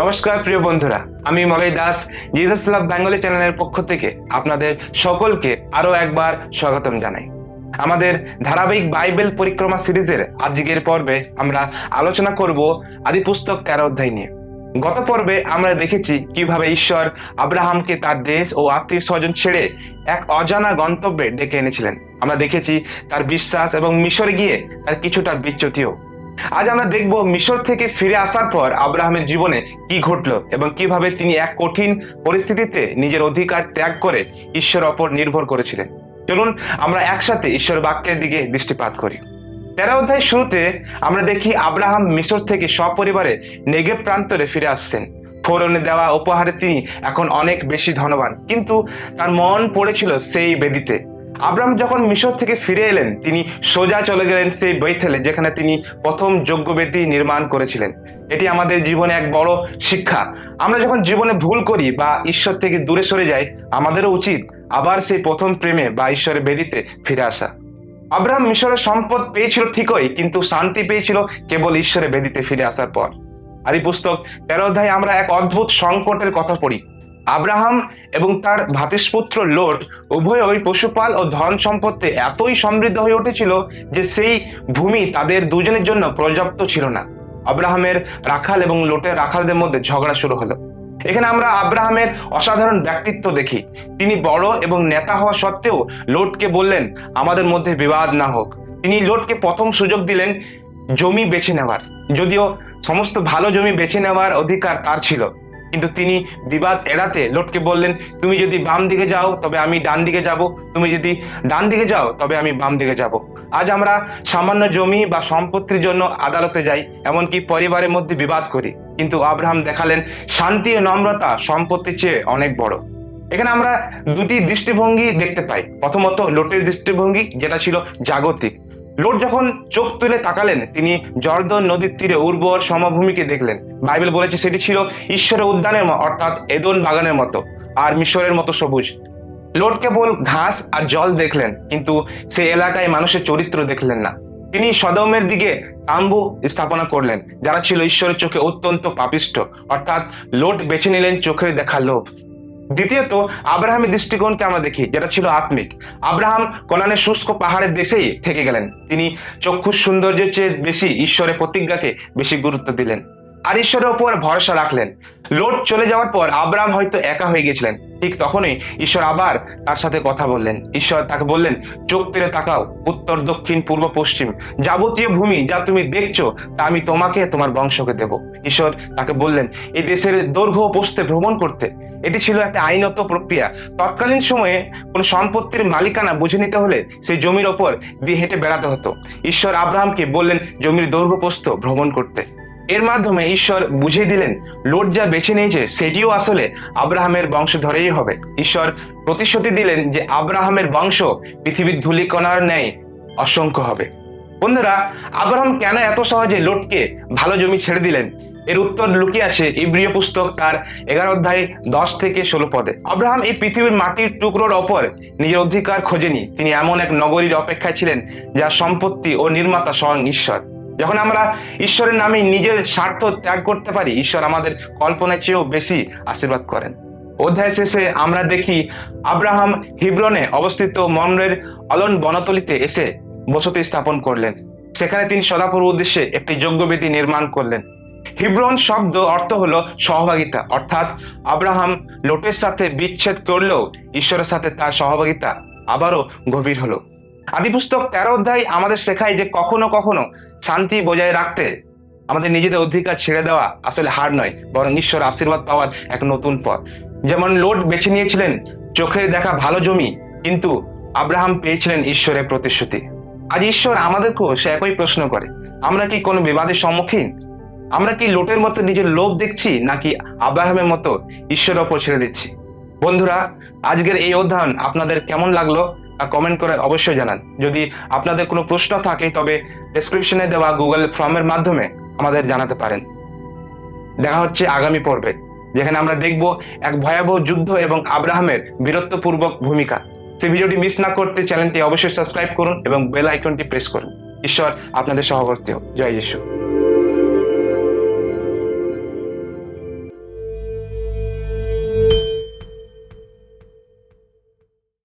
নমস্কার, প্রিয় বন্ধুরা। আমি Malay Das Jesus love Bengali চ্যানেলের পক্ষ থেকে আপনাদের সকলকে আরও একবার স্বাগতম জানাই। আমাদের ধারাবাহিক বাইবেল পরিক্রমা সিরিজের আজকের পর্বে আমরা আলোচনা করব আদি পুস্তক তেরো অধ্যায় নিয়ে। গত পর্বে আমরা দেখেছি কীভাবে ঈশ্বর আব্রাহামকে তার দেশ ও আত্মীয় স্বজন ছেড়ে এক অজানা গন্তব্যে ডেকে এনেছিলেন। আমরা দেখেছি তার বিশ্বাস এবং মিশরে গিয়ে তার কিছুটা বিচ্যুতিও। আজ আমরা দেখব মিশর থেকে ফিরে আসার পর আব্রাহামের জীবনে কি ঘটলো এবং কীভাবে তিনি এক কঠিন পরিস্থিতিতে নিজের অধিকার ত্যাগ করে ঈশ্বর অপর নির্ভর করেছিলেন। চলুন আমরা একসাথে ঈশ্বর বাক্যের দিকে দৃষ্টিপাত করি। তেরো অধ্যায় শুরুতে আমরা দেখি আব্রাহাম মিশর থেকে সপরিবারে নেগেব প্রান্তরে ফিরে আসছেন। ফোরনে দেওয়া উপহারে তিনি এখন অনেক বেশি ধনবান। কিন্তু তার মন পড়েছিল সেই বেদিতে। আব্রাহাম যখন মিশর থেকে ফিরে এলেন, তিনি সোজা চলে গেলেন সেই বৈথেলে, যেখানে তিনি প্রথম যজ্ঞবেদী নির্মাণ করেছিলেন। এটি আমাদের জীবনে এক বড় শিক্ষা। আমরা যখন জীবনে ভুল করি বা ঈশ্বর থেকে দূরে সরে যাই, আমাদেরও উচিত আবার সেই প্রথম প্রেমে বা ঈশ্বরের বেদিতে ফিরে আসা। আব্রাহাম মিশরের সম্পদ পেয়েছিল ঠিকই, কিন্তু শান্তি পেয়েছিল কেবল ঈশ্বরের বেদিতে ফিরে আসার পর। আদি পুস্তক তেরো অধ্যায়ে আমরা এক অদ্ভুত সংকটের কথা পড়ি। আব্রাহাম এবং তার ভাতেশপুত্র লোট উভয়ই পশুপাল ও ধন সম্পত্তি এতই সমৃদ্ধ হয়ে উঠেছিল যে সেই ভূমি তাদের দুজনের জন্য পর্যাপ্ত ছিল না। আব্রাহামের রাখাল এবং লোটের রাখালদের মধ্যে ঝগড়া শুরু হলো। এখানে আমরা আব্রাহামের অসাধারণ ব্যক্তিত্ব দেখি। তিনি বড় এবং নেতা হওয়া সত্ত্বেও লোটকে বললেন, আমাদের মধ্যে বিবাদ না হোক। তিনি লোটকে প্রথম সুযোগ দিলেন জমি বেছে নেওয়ার। যদিও সমস্ত ভালো জমি বেছে নেওয়ার অধিকার তার ছিল। কিন্তু তিনি বিবাদ এড়াতে লোটকে বললেন, তুমি যদি বাম দিকে যাও, তবে আমি ডান দিকে যাব। তুমি যদি ডান দিকে যাও, তবে আমি বাম দিকে যাব। আজ আমরা সামান্য জমি বা সম্পত্তির জন্য আদালতে যাই, এমনকি পরিবারের মধ্যে বিবাদ করি। কিন্তু আব্রাহাম দেখালেন, শান্তি ও নম্রতা সম্পত্তির চেয়ে অনেক বড়। এখানে আমরা দুটি দৃষ্টিভঙ্গি দেখতে পাই। প্রথমত, লোটের দৃষ্টিভঙ্গি, যেটা ছিল জাগতিক। লোট যখন চোখ তুলে তাকালেন, তিনি জর্দন নদীর তীরে উর্বর সমভূমিকে দেখলেন। বাইবেল বলেছে সেটি ছিল ঈশ্বরের উদ্যানের অর্থাৎ এদন বাগানের মতো, আর মিশরের মতো সবুজ। লোট কেবল ঘাস আর জল দেখলেন, কিন্তু সে এলাকায় মানুষের চরিত্র দেখলেন না। তিনি সদমের দিকে তাম্বু স্থাপনা করলেন, যারা ছিল ঈশ্বরের চোখে অত্যন্ত পাপিষ্ট। অর্থাৎ লোট বেছে নিলেন চোখের দেখা লোভ। দ্বিতীয়ত আব্রাহামের দৃষ্টিকোণকে আমরা দেখি, যেটা ছিল আত্মিক। আব্রাহাম কনানের শুষ্ক পাহাড়ের দেশেই থেকে গেলেন। তিনি চক্ষুর সৌন্দর্যের চেয়ে বেশি ঈশ্বরের প্রতিজ্ঞাকে বেশি গুরুত্ব দিলেন। আর ঈশ্বরের ওপর ভরসা রাখলেন। লোট চলে যাওয়ার পর আব্রাহাম হয়তো একা হয়ে গেছিলেন। ঠিক তখনই ঈশ্বর আবার তার সাথে কথা বললেন। ঈশ্বর তাকে বললেন, চোখ পেরে তাকাও, উত্তর, দক্ষিণ, পূর্ব, পশ্চিম। যাবতীয় ভূমি যা তুমি দেখছ, তা আমি তোমাকে, তোমার বংশকে দেব। ঈশ্বর তাকে বললেন এই দেশের দৈর্ঘ্য প্রস্থে ভ্রমণ করতে। এটি ছিল একটা আইনত প্রক্রিয়া। তৎকালীন সময়ে কোনো সম্পত্তির মালিকানা বুঝে নিতে হলে সেই জমির ওপর দিয়ে হেঁটে বেড়াতে হতো। ঈশ্বর আব্রাহামকে বললেন, জমির দৈর্ঘ্য প্রস্থ ভ্রমণ করতে। এর মাধ্যমে ঈশ্বর বুঝিয়ে দিলেন, লোট যা বেছে নিয়েছে সেটিও আসলে আব্রাহামের বংশধরেই হবে। ঈশ্বর প্রতিশ্রুতি দিলেন যে আব্রাহামের বংশ পৃথিবীর ধূলিকণার ন্যায় অসংখ্য হবে। বন্ধুরা, আব্রাহাম কেন এত সহজে লোটকে ভালো জমি ছেড়ে দিলেন? এর উত্তর লুকিয়ে আছে ইব্রিয় পুস্তক তার এগারো অধ্যায় দশ থেকে ষোলো পদে। আব্রাহাম এই পৃথিবীর মাটির টুকরোর ওপর নিজের অধিকার খোঁজেনি। তিনি এমন এক নগরীর অপেক্ষায় ছিলেন যার সম্পত্তি ও নির্মাতা স্বয়ং ঈশ্বর। যখন আমরা ঈশ্বরের নামে নিজের স্বার্থ ত্যাগ করতে পারি, ঈশ্বর আমাদের কল্পনার চেয়েও বেশি আশীর্বাদ করেন। অধ্যায় শেষে আমরা দেখি আব্রাহাম হিব্রনে অবস্থিত মমরের অলন বনতলিতে এসে বসতি স্থাপন করলেন। সেখানে তিনি সদাপুর উদ্দেশ্যে একটি যজ্ঞবেদী নির্মাণ করলেন। হিব্রন শব্দ অর্থ হলো সহভাগিতা, অর্থাৎ আব্রাহাম লোটের সাথে বিচ্ছেদ করলেও ঈশ্বরের সাথে তার সহভাগিতা আবারও গভীর হলো। আদিপুস্তক তেরো অধ্যায় আমাদের শেখায় যে কখনো কখনো শান্তি বজায় রাখতে আমাদের নিজেদের অধিকার ছেড়ে দেওয়া আসলে হার নয়, বরং ঈশ্বর আশীর্বাদ পাওয়ার এক নতুন পথ। যেমন লোট বেছে নিয়েছিলেন, চোখের দেখা ভালো জমি, কিন্তু আব্রাহাম পেয়েছিলেন ঈশ্বরের প্রতিশ্রুতি। আজ ঈশ্বর আমাদেরকেও সে একই প্রশ্ন করে, আমরা কি কোনো বিবাদের সম্মুখীন? আমরা কি লোটের মতো নিজের লোভ দেখছি, নাকি আব্রাহামের মতো ঈশ্বরের ওপর ছেড়ে দিচ্ছি? বন্ধুরা, আজকের এই অধ্যয়ন আপনাদের কেমন লাগল? তা কমেন্ট করে অবশ্যই জানান। যদি আপনাদের কোনো প্রশ্ন থাকে, তবে ডেসক্রিপশনে দেওয়া গুগল ফর্মের মাধ্যমে আমাদের জানাতে পারেন। দেখা হচ্ছে আগামী পর্বে, যেখানে আমরা দেখব এক ভয়াবহ যুদ্ধ এবং আব্রাহামের বীরত্বপূর্বক ভূমিকা। সেই ভিডিওটি মিস না করতে চ্যানেলটি অবশ্যই সাবস্ক্রাইব করুন এবং বেল আইকনটি প্রেস করুন। ঈশ্বর আপনাদের সহবর্তী হোক। জয় যিশু।